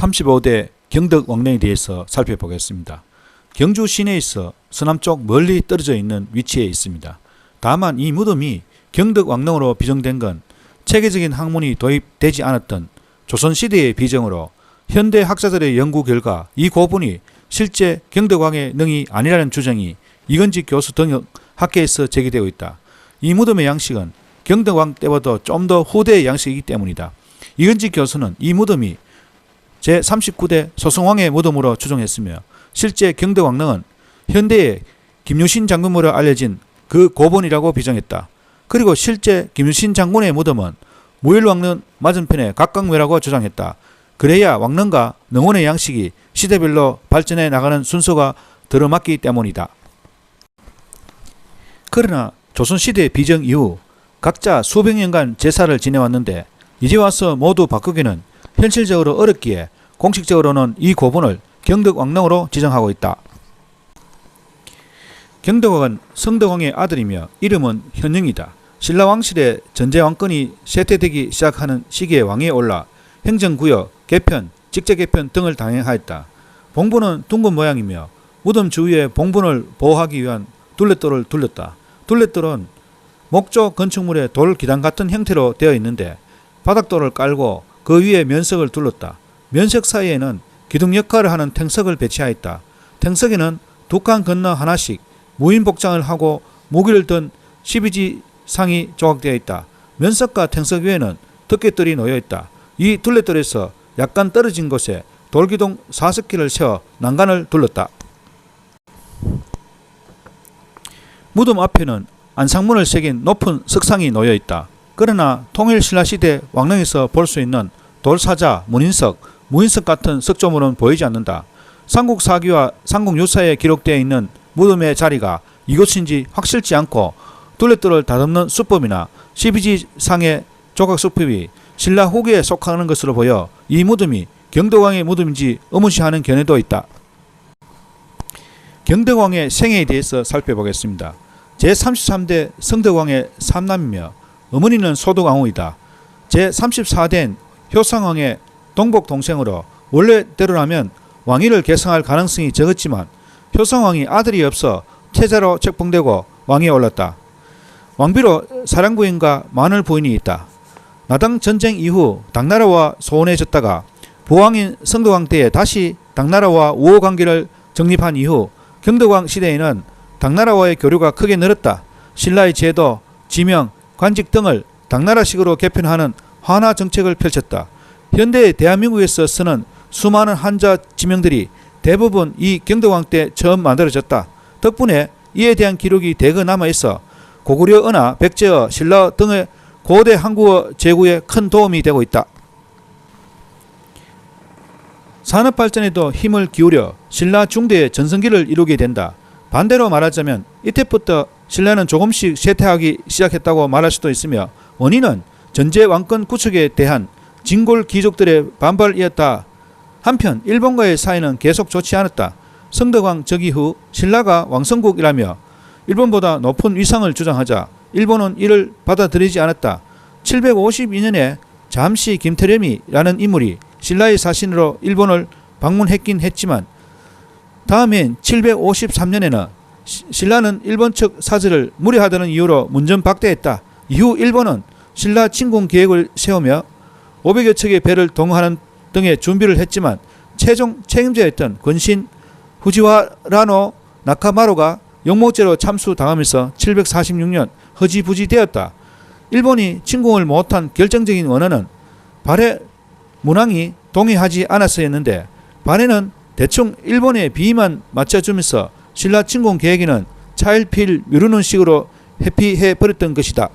제35대 경덕 왕릉에 대해서 살펴보겠습니다. 경주 시내에서 서남쪽 멀리 떨어져 있는 위치에 있습니다. 다만 이 무덤이 경덕 왕릉으로 비정된 건 체계적인 학문이 도입되지 않았던 조선시대의 비정으로 현대 학자들의 연구 결과 이 고분이 실제 경덕왕의 능이 아니라는 주장이 이건직 교수 등 학계에서 제기되고 있다. 이 무덤의 양식은 경덕왕 때보다 좀 더 후대의 양식이기 때문이다. 이건직 교수는 이 무덤이 제39대 소승왕의 무덤으로 추정했으며 실제 경덕왕릉은 현대의 김유신 장군으로 알려진 그 고본이라고 비정했다. 그리고 실제 김유신 장군의 무덤은 무일왕릉 맞은편의 각각묘라고 주장했다. 그래야 왕릉과 능원의 양식이 시대별로 발전해 나가는 순서가 들어맞기 때문이다. 그러나 조선시대 비정 이후 각자 수백 년간 제사를 지내왔는데 이제 와서 모두 바꾸기는 현실적으로 어렵기에 공식적으로는 이 고분을 경덕왕릉으로 지정하고 있다. 경덕왕은 성덕왕의 아들이며 이름은 현영이다. 신라 왕실의 전제 왕권이 쇠퇴되기 시작하는 시기에 왕위에 올라 행정구역, 개편, 직제 개편 등을 단행하였다. 봉분은 둥근 모양이며 무덤 주위에 봉분을 보호하기 위한 둘레돌을 둘렀다. 둘레돌은 목조 건축물의 돌 기단 같은 형태로 되어 있는데 바닥돌을 깔고 그 위에 면석을 둘렀다. 면석 사이에는 기둥 역할을 하는 탱석을 배치하였다. 탱석에는 두 칸 건너 하나씩 무인 복장을 하고 무기를 든 12지 상이 조각되어 있다. 면석과 탱석 위에는 덮개돌이 놓여 있다. 이 둘레돌에서 약간 떨어진 곳에 돌기둥 4스키를 세워 난간을 둘렀다. 무덤 앞에는 안상문을 새긴 높은 석상이 놓여 있다. 그러나 통일 신라 시대 왕릉에서 볼 수 있는 돌사자, 문인석, 무인석 같은 석조물은 보이지 않는다. 삼국 사기와 삼국 유사에 기록되어 있는 무덤의 자리가 이곳인지 확실치 않고 둘레돌을 다듬는 수법이나 12지 상의 조각 수법이 신라 후기에 속하는 것으로 보여 이 무덤이 경덕왕의 무덤인지 의문시하는 견해도 있다. 경덕왕의 생애에 대해서 살펴보겠습니다. 제33대 성덕왕의 삼남이며 어머니는 소득왕후이다. 제34대는 효상왕의 동복 동생으로 원래대로라면 왕위를 계승할 가능성이 적었지만 효성왕이 아들이 없어 태자로 책봉되고 왕위에 올랐다. 왕비로 사랑부인과 마늘 부인이 있다. 나당 전쟁 이후 당나라와 소원해졌다가 부왕인 성덕왕 때에 다시 당나라와 우호 관계를 정립한 이후 경덕왕 시대에는 당나라와의 교류가 크게 늘었다. 신라의 제도, 지명, 관직 등을 당나라식으로 개편하는 환화 정책을 펼쳤다. 현대 대한민국에서 쓰는 수많은 한자 지명들이 대부분 이 경덕왕 때 처음 만들어졌다. 덕분에 이에 대한 기록이 대거 남아 있어 고구려 언어, 백제어, 신라어 등의 고대 한국어 제구에 큰 도움이 되고 있다. 산업 발전에도 힘을 기울여 신라 중대의 전성기를 이루게 된다. 반대로 말하자면 이때부터 신라는 조금씩 쇠퇴하기 시작했다고 말할 수도 있으며 원인은 전제 왕권 구축에 대한 진골 귀족들의 반발이었다. 한편 일본과의 사이는 계속 좋지 않았다. 성덕왕 즉위 후 신라가 왕성국이라며 일본보다 높은 위상을 주장하자 일본은 이를 받아들이지 않았다. 752년에 잠시 김태렴이라는 인물이 신라의 사신으로 일본을 방문했긴 했지만 다음엔 753년에는 신라는 일본 측 사절을 무례하다는 이유로 문전 박대했다. 이후 일본은 신라 침공 계획을 세우며 500여 척의 배를 동원하는 등의 준비를 했지만 최종 책임자였던 권신 후지와라노 나카마로가 영모죄로 참수당하면서 746년 허지부지 되었다. 일본이 침공을 못한 결정적인 원인은 발해 문왕이 동의하지 않았어였는데 발해는 대충 일본의 비위만 맞춰주면서 신라 침공 계획에는 차일피일 미루는 식으로 회피해 버렸던 것이다.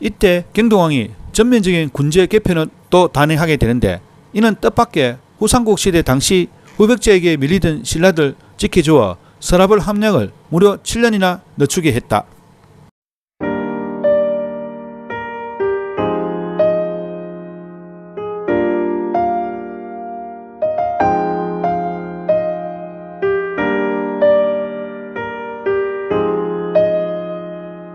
이때 경동왕이 전면적인 군제 개편을 또 단행하게 되는데 이는 뜻밖의 후삼국 시대 당시 후백제에게 밀리던 신라들 지켜주어 서랍을 함량을 무려 7년이나 늦추게 했다.